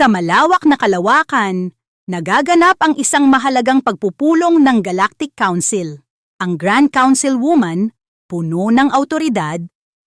Sa malawak na kalawakan, nagaganap ang isang mahalagang pagpupulong ng Galactic Council. Ang Grand Council Woman, puno ng autoridad,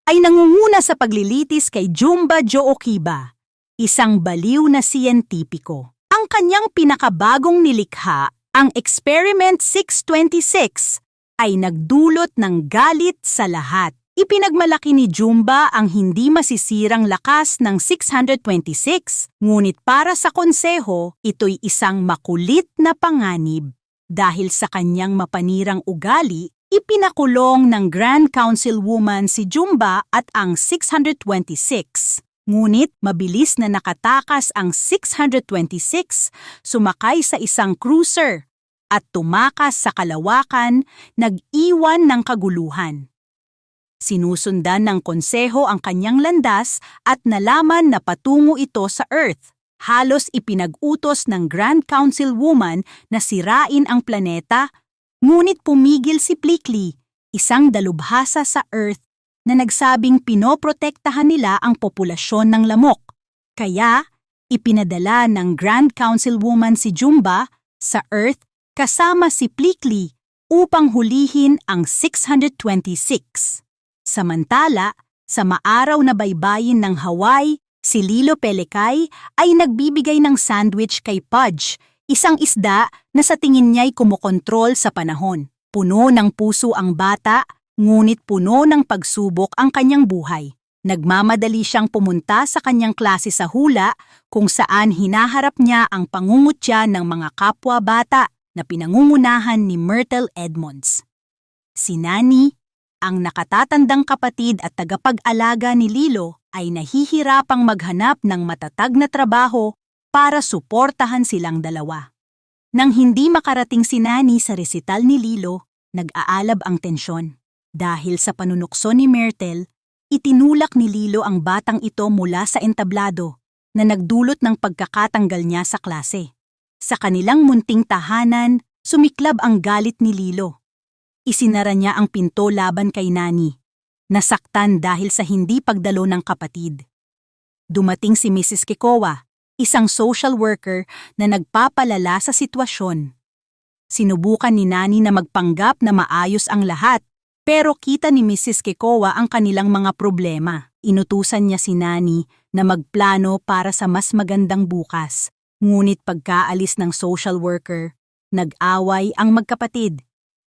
ay nangunguna sa paglilitis kay Jumba Jookiba, isang baliw na siyentipiko. Ang kanyang pinakabagong nilikha, ang Experiment 626, ay nagdulot ng galit sa lahat. Ipinagmalaki ni Jumba ang hindi masisirang lakas ng 626, ngunit para sa konseho, ito'y isang makulit na panganib. Dahil sa kanyang mapanirang ugali, ipinakulong ng Grand Council Woman si Jumba at ang 626. Ngunit mabilis na nakatakas ang 626, sumakay sa isang cruiser at tumakas sa kalawakan, nag-iwan ng kaguluhan. Sinusundan ng konseho ang kanyang landas at nalaman na patungo ito sa Earth. Halos ipinag-utos ng Grand Council Woman na sirain ang planeta, ngunit pumigil si Plickly, isang dalubhasa sa Earth na nagsabing pinoprotektahan nila ang populasyon ng lamok. Kaya, ipinadala ng Grand Council Woman si Jumba sa Earth kasama si Plickly upang hulihin ang 626. Samantala, sa maaraw na baybayin ng Hawaii, si Lilo Pelekay ay nagbibigay ng sandwich kay Pudge, isang isda na sa tingin niya'y kumukontrol sa panahon. Puno ng puso ang bata, ngunit puno ng pagsubok ang kanyang buhay. Nagmamadali siyang pumunta sa kanyang klase sa hula kung saan hinaharap niya ang pangungutya ng mga kapwa bata na pinangungunahan ni Myrtle Edmonds. Si Nani, ang nakatatandang kapatid at tagapag-alaga ni Lilo ay nahihirapang maghanap ng matatag na trabaho para suportahan silang dalawa. Nang hindi makarating si Nani sa resital ni Lilo, nag-aalab ang tensyon. Dahil sa panunukso ni Myrtle, itinulak ni Lilo ang batang ito mula sa entablado na nagdulot ng pagkakatanggal niya sa klase. Sa kanilang munting tahanan, sumiklab ang galit ni Lilo isinara niya ang pinto laban kay Nani. Nasaktan dahil sa hindi pagdalo ng kapatid. Dumating si Mrs. Kikowa, isang social worker na nagpapalala sa sitwasyon. Sinubukan ni Nani na magpanggap na maayos ang lahat, pero kita ni Mrs. Kikowa ang kanilang mga problema. Inutusan niya si Nani na magplano para sa mas magandang bukas. Ngunit pagkaalis ng social worker, nag-away ang magkapatid.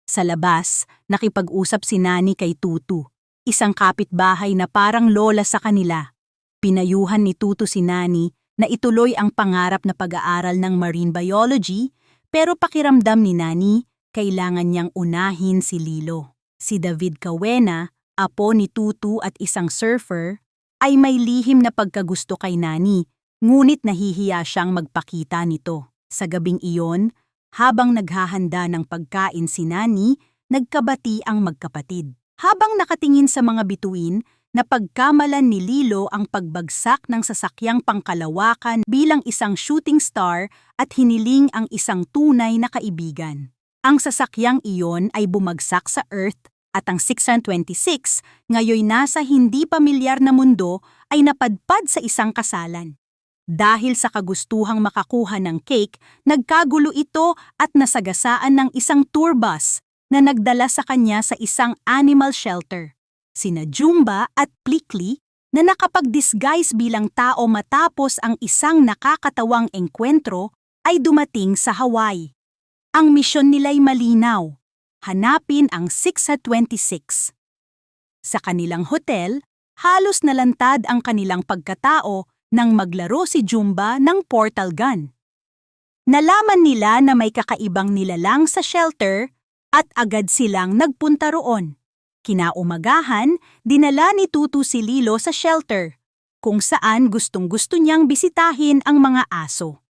Sa labas, nakipag-usap si Nani kay Tutu, isang kapitbahay na parang lola sa kanila. Pinayuhan ni Tutu si Nani na ituloy ang pangarap na pag-aaral ng marine biology pero pakiramdam ni Nani, kailangan niyang unahin si Lilo. Si David Kawena, apo ni Tutu at isang surfer, ay may lihim na pagkagusto kay Nani, ngunit nahihiya siyang magpakita nito. Sa gabing iyon, habang naghahanda ng pagkain si Nani, nagkabati ang magkapatid. Habang nakatingin sa mga bituin, napagkamalan ni Lilo ang pagbagsak ng sasakyang pangkalawakan bilang isang shooting star at hiniling ang isang tunay na kaibigan. Ang sasakyang iyon ay bumagsak sa Earth at ang 626, ngayoy nasa hindi pamilyar na mundo, ay napadpad sa isang kasalan. Dahil sa kagustuhang makakuha ng cake, nagkagulo ito at nasagasaan ng isang tour bus na nagdala sa kanya sa isang animal shelter. Sina Jumba at Plickly na nakapag-disguise bilang tao matapos ang isang nakakatawang engkwentro ay dumating sa Hawaii. Ang misyon nila'y malinaw, hanapin ang 6 at 26. Sa kanilang hotel, halos nalantad ang kanilang pagkatao nang maglaro si Jumba ng portal gun. Nalaman nila na may kakaibang nilalang sa shelter at agad silang nagpunta roon. Kinaumagahan, dinala ni Tutu si Lilo sa shelter, kung saan gustong-gusto niyang bisitahin ang mga aso.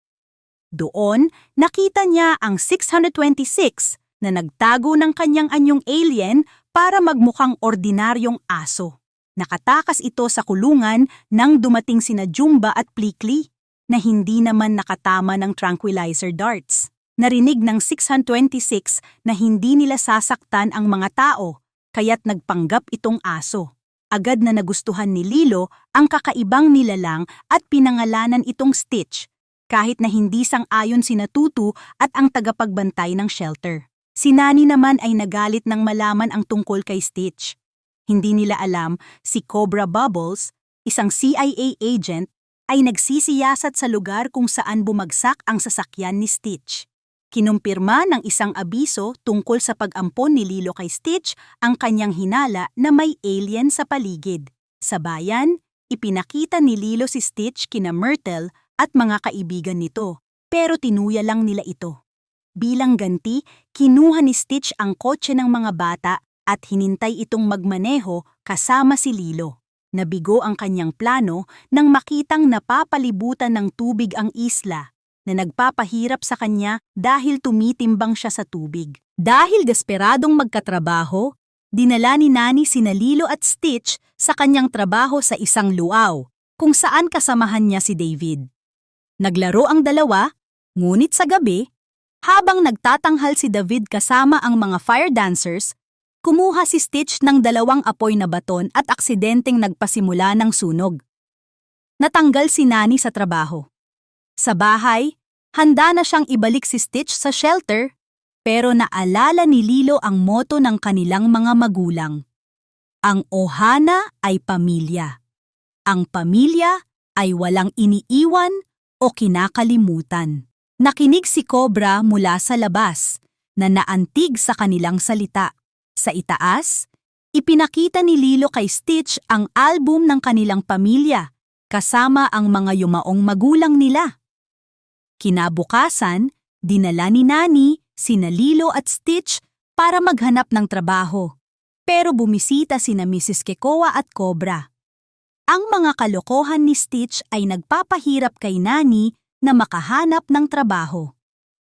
Doon, nakita niya ang 626 na nagtago ng kanyang anyong alien para magmukhang ordinaryong aso. Nakatakas ito sa kulungan nang dumating sina Jumba at Plickly na hindi naman nakatama ng tranquilizer darts. Narinig ng 626 na hindi nila sasaktan ang mga tao, kaya't nagpanggap itong aso. Agad na nagustuhan ni Lilo ang kakaibang nilalang at pinangalanan itong Stitch kahit na hindi sang-ayon si Natutu at ang tagapagbantay ng shelter. Si Nani naman ay nagalit nang malaman ang tungkol kay Stitch. Hindi nila alam si Cobra Bubbles, isang CIA agent, ay nagsisiyasat sa lugar kung saan bumagsak ang sasakyan ni Stitch. Kinumpirma ng isang abiso tungkol sa pag-ampon ni Lilo kay Stitch ang kanyang hinala na may alien sa paligid. Sa bayan, ipinakita ni Lilo si Stitch kina Myrtle at mga kaibigan nito, pero tinuya lang nila ito. Bilang ganti, kinuha ni Stitch ang kotse ng mga bata at hinintay itong magmaneho kasama si Lilo. Nabigo ang kanyang plano nang makitang napapalibutan ng tubig ang isla na nagpapahirap sa kanya dahil tumitimbang siya sa tubig. Dahil desperadong magkatrabaho, dinala ni Nani sina Lilo at Stitch sa kanyang trabaho sa isang luaw, kung saan kasamahan niya si David. Naglaro ang dalawa, ngunit sa gabi, habang nagtatanghal si David kasama ang mga fire dancers, kumuha si Stitch ng dalawang apoy na baton at aksidenteng nagpasimula ng sunog. Natanggal si Nani sa trabaho. Sa bahay, handa na siyang ibalik si Stitch sa shelter, pero naalala ni Lilo ang moto ng kanilang mga magulang. Ang ohana ay pamilya. Ang pamilya ay walang iniiwan o kinakalimutan. Nakinig si Cobra mula sa labas na naantig sa kanilang salita. Sa itaas, ipinakita ni Lilo kay Stitch ang album ng kanilang pamilya kasama ang mga yumaong magulang nila. Kinabukasan, dinala ni Nani, sina Lilo at Stitch para maghanap ng trabaho. Pero bumisita sina Mrs. Kekoa at Cobra. Ang mga kalokohan ni Stitch ay nagpapahirap kay Nani na makahanap ng trabaho.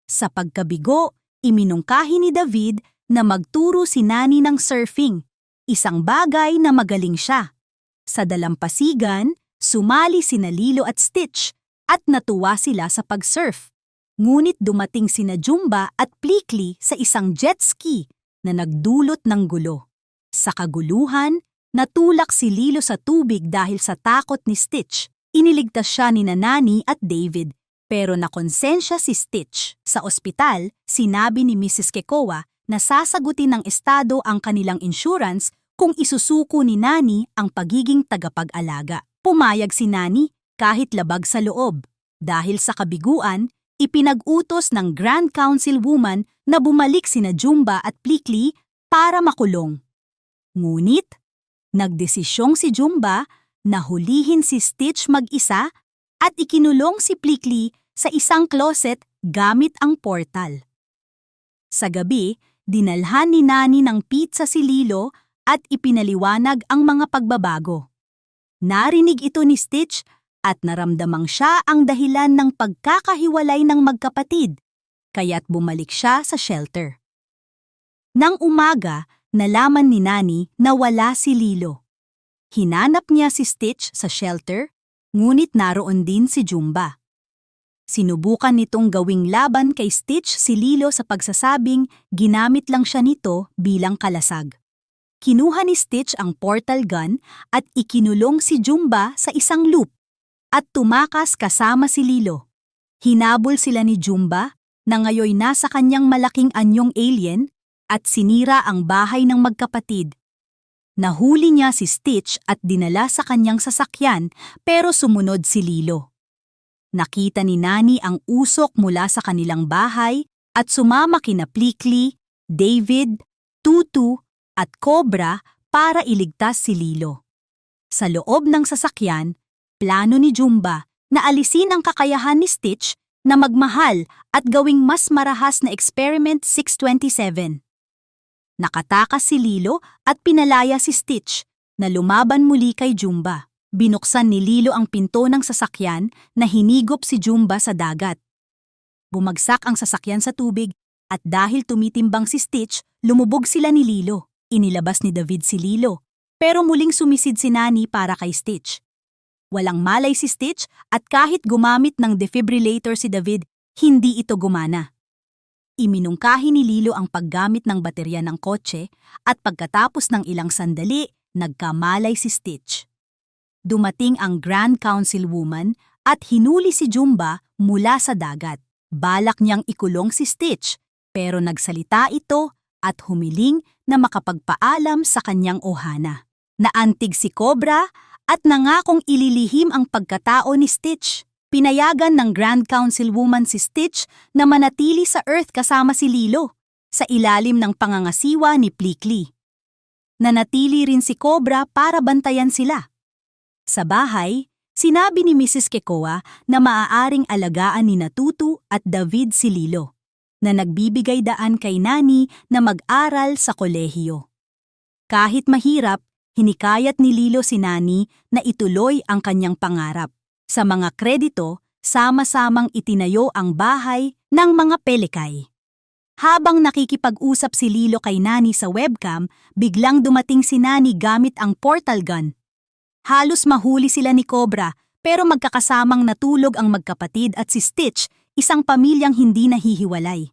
Sa pagkabigo, iminungkahi ni David na magturo si Nani ng surfing, isang bagay na magaling siya. Sa dalampasigan, sumali sina Lilo at Stitch at natuwa sila sa pag-surf. Ngunit dumating sina Jumba at Plikli sa isang jet ski na nagdulot ng gulo. Sa kaguluhan, natulak si Lilo sa tubig dahil sa takot ni Stitch. Iniligtas siya ni Nanani at David, pero nakonsensya si Stitch. Sa ospital, sinabi ni Mrs. Kekoa na sasagutin ng estado ang kanilang insurance kung isusuko ni Nani ang pagiging tagapag-alaga. Pumayag si Nani kahit labag sa loob. Dahil sa kabiguan, ipinag-utos ng Grand Council woman na bumalik sina Jumba at Plikli para makulong. Ngunit, nagdesisyong si Jumba na hulihin si Stitch mag-isa at ikinulong si Plikli sa isang closet gamit ang portal. Sa gabi, dinalhan ni Nani ng pizza si Lilo at ipinaliwanag ang mga pagbabago. Narinig ito ni Stitch at naramdamang siya ang dahilan ng pagkakahiwalay ng magkapatid, kaya't bumalik siya sa shelter. Nang umaga, nalaman ni Nani na wala si Lilo. Hinanap niya si Stitch sa shelter, ngunit naroon din si Jumba. Sinubukan nitong gawing laban kay Stitch si Lilo sa pagsasabing ginamit lang siya nito bilang kalasag. Kinuha ni Stitch ang portal gun at ikinulong si Jumba sa isang loop at tumakas kasama si Lilo. Hinabol sila ni Jumba na ngayoy nasa kanyang malaking anyong alien at sinira ang bahay ng magkapatid. Nahuli niya si Stitch at dinala sa kanyang sasakyan pero sumunod si Lilo. Nakita ni Nani ang usok mula sa kanilang bahay at sumama kina Plikli, David, Tutu at Cobra para iligtas si Lilo. Sa loob ng sasakyan, plano ni Jumba na alisin ang kakayahan ni Stitch na magmahal at gawing mas marahas na Experiment 627. Nakatakas si Lilo at pinalaya si Stitch na lumaban muli kay Jumba. Binuksan ni Lilo ang pinto ng sasakyan na hinigop si Jumba sa dagat. Bumagsak ang sasakyan sa tubig at dahil tumitimbang si Stitch, lumubog sila ni Lilo. Inilabas ni David si Lilo, pero muling sumisid si Nani para kay Stitch. Walang malay si Stitch at kahit gumamit ng defibrillator si David, hindi ito gumana. Iminungkahi ni Lilo ang paggamit ng baterya ng kotse at pagkatapos ng ilang sandali, nagkamalay si Stitch. Dumating ang Grand Council woman at hinuli si Jumba mula sa dagat. Balak niyang ikulong si Stitch, pero nagsalita ito at humiling na makapagpaalam sa kanyang ohana. Naantig si Cobra at nangakong ililihim ang pagkatao ni Stitch. Pinayagan ng Grand Council Woman si Stitch na manatili sa Earth kasama si Lilo sa ilalim ng pangangasiwa ni Plickly. Nanatili rin si Cobra para bantayan sila. Sa bahay, sinabi ni Mrs. Kekoa na maaaring alagaan ni Natutu at David si Lilo, na nagbibigay daan kay Nani na mag-aral sa kolehiyo. Kahit mahirap, hinikayat ni Lilo si Nani na ituloy ang kanyang pangarap. Sa mga kredito, sama-samang itinayo ang bahay ng mga pelikay. Habang nakikipag-usap si Lilo kay Nani sa webcam, biglang dumating si Nani gamit ang portal gun. Halos mahuli sila ni Cobra, pero magkakasamang natulog ang magkapatid at si Stitch, isang pamilyang hindi nahihiwalay.